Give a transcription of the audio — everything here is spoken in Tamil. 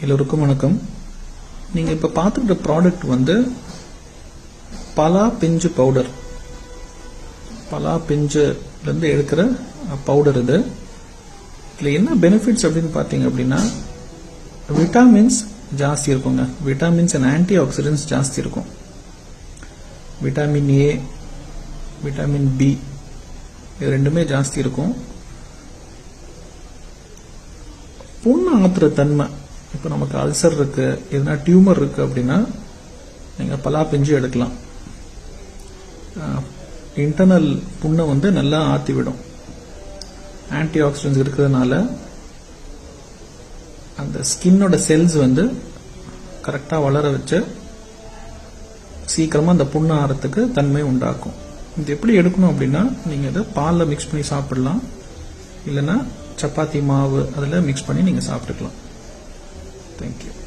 எல்லோருக்கும் வணக்கம். நீங்கள் இப்போ பார்த்துக்கிட்ட ப்ராடக்ட் வந்து பலா பிஞ்சு பவுடர் பலா பிஞ்சுலேருந்து எடுக்கிற பவுடர் இது. இதில் என்ன பெனிஃபிட்ஸ் அப்படின்னு பார்த்தீங்க அப்படின்னா விட்டாமின்ஸ் ஜாஸ்தி இருக்குங்க. விட்டாமின்ஸ் அண்ட் ஆன்டி ஆக்சிடென்ட்ஸ் ஜாஸ்தி இருக்கும். விட்டாமின் ஏ விட்டாமின் பி இது ரெண்டுமே ஜாஸ்தி இருக்கும். புண்ணு ஆத்துற தன்மை இப்போ நமக்கு அல்சர் இருக்கு எதுனா டியூமர் இருக்கு அப்படின்னா நீங்கள் பலா பிஞ்சு எடுக்கலாம். இன்டர்னல் புண்ணை வந்து நல்லா ஆற்றி விடும் ஆன்டி ஆக்சிடென்ட்ஸ் இருக்கிறதுனால அந்த ஸ்கின்னோட செல்ஸ் வந்து கரெக்டாக வளர வச்சு சீக்கிரமாக அந்த புண்ணு ஆறத்துக்கு தன்மை உண்டாக்கும். இது எப்படி எடுக்கணும் அப்படின்னா நீங்கள் இதை பாலில் மிக்ஸ் பண்ணி சாப்பிடலாம். இல்லைன்னா சப்பாத்தி மாவு அதில் மிக்ஸ் பண்ணி நீங்கள் சாப்பிட்டுக்கலாம். Thank you.